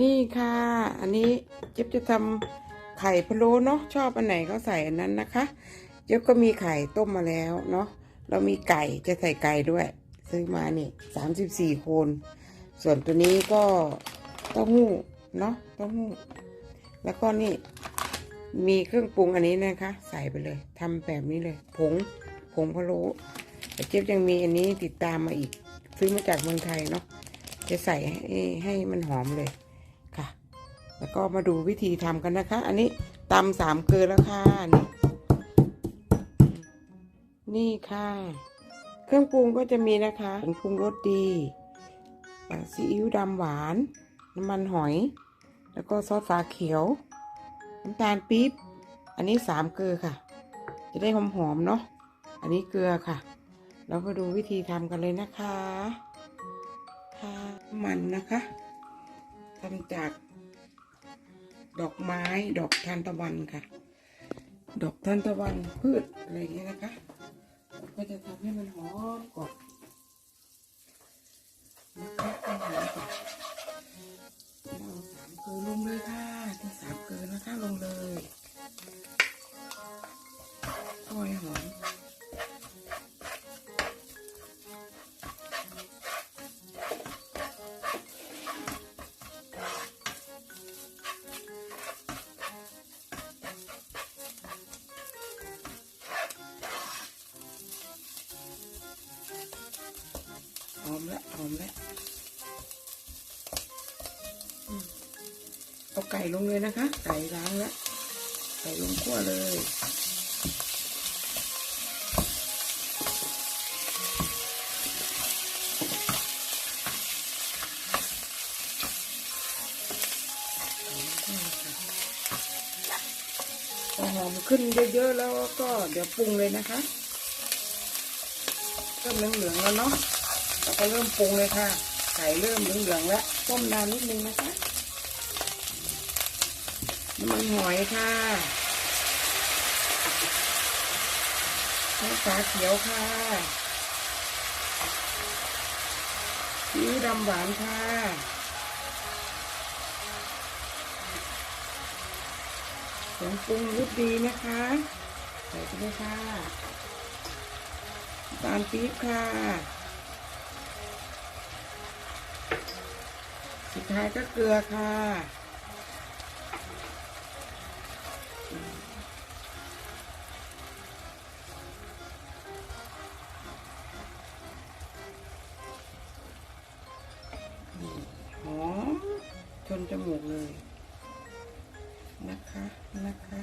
นี่ค่ะ อันนี้เจ๊บจะทำไข่พะโล้เนาะชอบอันไหนก็ใส่อันนั้นนะคะ เจ๊บก็มีไข่ต้มมาแล้วเนาะเรามีไก่จะใส่ไก่ด้วย ซื้อมานี่สามสิบสี่คน ส่วนตัวนี้ก็เต้าหู้เนาะเต้าหู้แล้วก็นี่มีเครื่องปรุงอันนี้นะคะ ใส่ไปเลยทำแบบนี้เลย ผงผงพะโล้แต่เจ๊บยังมีอันนี้ติดตามมาอีก ซื้อมาจากเมืองไทยเนาะจะใส่ให้ให้มันหอมเลย แล้วก็มาดูวิธีทำกันนะคะ อันนี้ตำสามเกลือแล้วค่ะนี่นี่ค่ะ เครื่องปรุงก็จะมีนะคะผงปรุงรสดีซีอิ๊วดำหวาน น้ำมันหอย แล้วก็ซอสฟ้าเขียว น้ำตาลปี๊บ อันนี้สามเกลือค่ะ จะได้หอมๆเนาะ อันนี้เกลือค่ะ เรามาดูวิธีทำกันเลยนะคะ ค่ะมันนะคะทำจาก ดอกไม้ดอกทานตะวันค่ะ ดอกทานตะวันพืชอะไรอย่างเงี้ยนะคะ ก็จะทำให้มันหอมกรอบ อมแล้วหอมแล้วอืมเอาไก่ลงเลยนะคะ ไก่ล้างแล้วไก่ลงคั่วเลยพอหอมขึ้นเยอะๆแล้วก็เดี๋ยวปรุงเลยนะคะเริ่มเหลืองๆแล้วเนาะ เราก็เริ่มปรุงเลยค่ะ ไก่เริ่มเหลืองๆแล้ว ต้มนานนิดนึงนะคะ น้ำมันหอยค่ะน้ำปลาเขียวค่ะซีอิ๊วดำหวานค่ะผงปรุงรสดีนะคะใส่ไปเลยค่ะตาลปี๊บค่ะ สุดท้ายก็เกลือค่ะหอมชนจมูกเลยนะคะนะคะ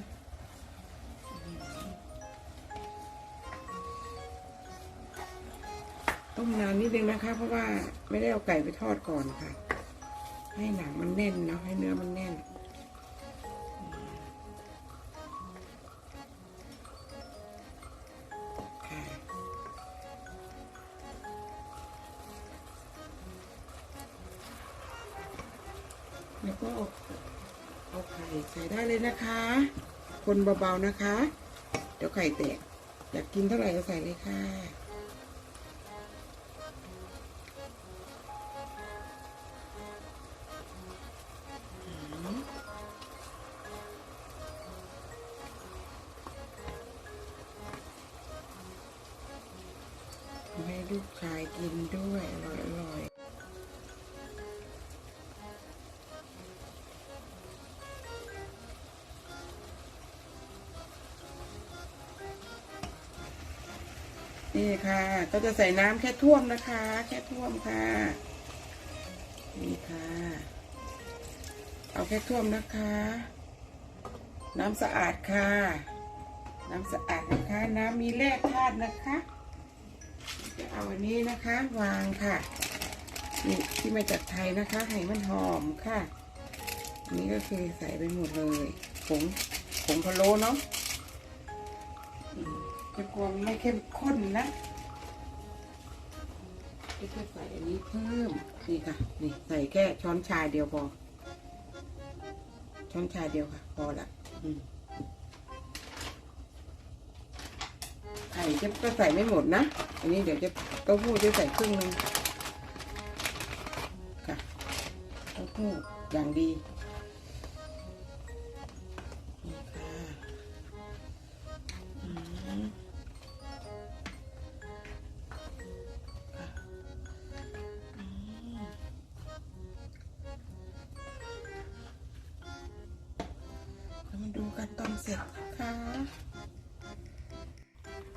ต้มนานนิดนึงนะคะ เพราะว่าไม่ได้เอาไก่ไปทอดก่อนค่ะ ให้หนังมันแน่นเนาะให้เนื้อมันแน่น แล้วก็เอาเอาไข่ใส่ได้เลยนะคะ คนเบาๆนะคะ เดี๋ยวไข่แตก อยากกินเท่าไหร่ก็ใส่เลยค่ะ ลูกชายกินด้วย อร่อยอร่อยนี่ค่ะ ก็จะใส่น้ำแค่ท่วมนะคะ แค่ท่วมค่ะ นี่ค่ะ เอาแค่ท่วมนะคะ น้ำสะอาดค่ะ น้ำสะอาดนะคะ น้ำมีแร่ธาตุนะคะ จะเอาอันนี้นะคะ วางค่ะนี่ที่มาจากไทยนะคะให้มันหอมค่ะอันนี้ก็คือใส่ไปหมดเลยผงผงพะโล้เนาะจะกลัวมันไม่เข้มข้นนะก็จะใส่อันนี้เพิ่มนี่ค่ะนี่ใส่แค่ช้อนชาเดียวพอช้อนชาเดียวค่ะ พอละอืม เจะก็ใส่ไม่หมดนะ อันนี้เดี๋ยวจะเต้าหู้จะใส่ครึ่งหนึงค่ะเต้าหู้อย่างดีนี่ค่ะมามาดูกันตอนเสร็จนะคะ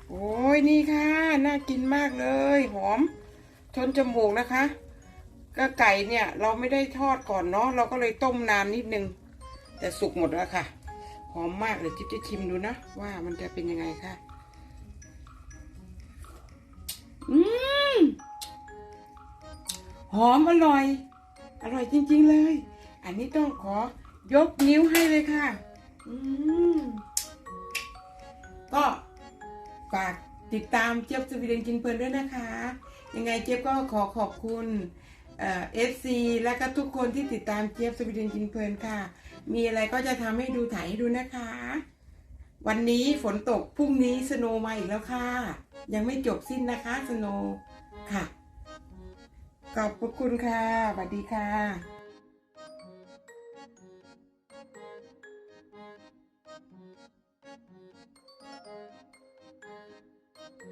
โอ้ยนี่ค่ะ น่ากินมากเลย หอมชนจมูกนะคะก็ไก่เนี่ย เราไม่ได้ทอดก่อนเนาะเราก็เลยต้มนานนิดนึง แต่สุกหมดแล้วค่ะ หอมมากเลยจิ๊บจะชิมดูนะ ว่ามันจะเป็นยังไงค่ะ อืมหอมอร่อย อร่อยจริง ๆเลย อันนี้ต้องขอยกนิ้วให้เลยค่ะ อืมก็ ฝากติดตามเจี๊ยบสวีเดนกินเพลินด้วยนะคะ ยังไงเจี๊ยบก็ขอขอบคุณเอฟซีและก็ทุกคนที่ติดตามเจี๊ยบสวีเดนกินเพลินค่ะ มีอะไรก็จะทำให้ดูถ่ายให้ดูนะคะ วันนี้ฝนตกพรุ่งนี้สโนว์มาอีกแล้วค่ะ ยังไม่จบสิ้นนะคะสโนว์ค่ะขอบพระคุณค่ะสวัสดีค่ะ Thank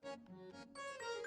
you.